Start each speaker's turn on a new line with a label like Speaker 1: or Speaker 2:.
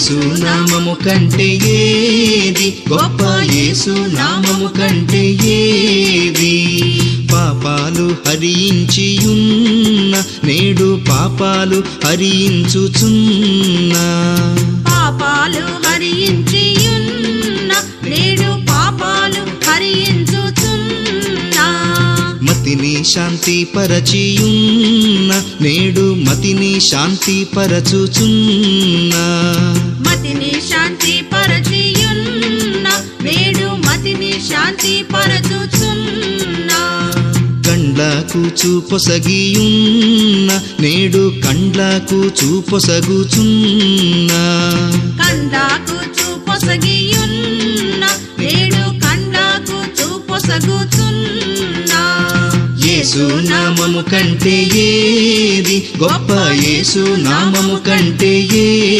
Speaker 1: యేసు నామము కంటే ఏది? గొప్ప యేసు నామము కంటే ఏది? పాపాలు హరించి ఉన్న నేడు పాపాలు హరించుచున్నా. మతిని శాంతి పరచియున్న నేడు మతిని శాంతి పరచుచున్నా
Speaker 2: మతిని శాంతి పరచియున్న నేడు మతిని శాంతి పరచుచున్నా
Speaker 1: కండ్లకు చూపొసగియున్న నేడు కండ్లకు చూపొసగుచున్నా
Speaker 2: కండ్లకు చూపొసగియున్న నేడు కండ్లకు చూపొసగుచున్నా
Speaker 1: యేసు నామము కంటే ఏది గొప్ప యేసు నామము కంటే ఏది?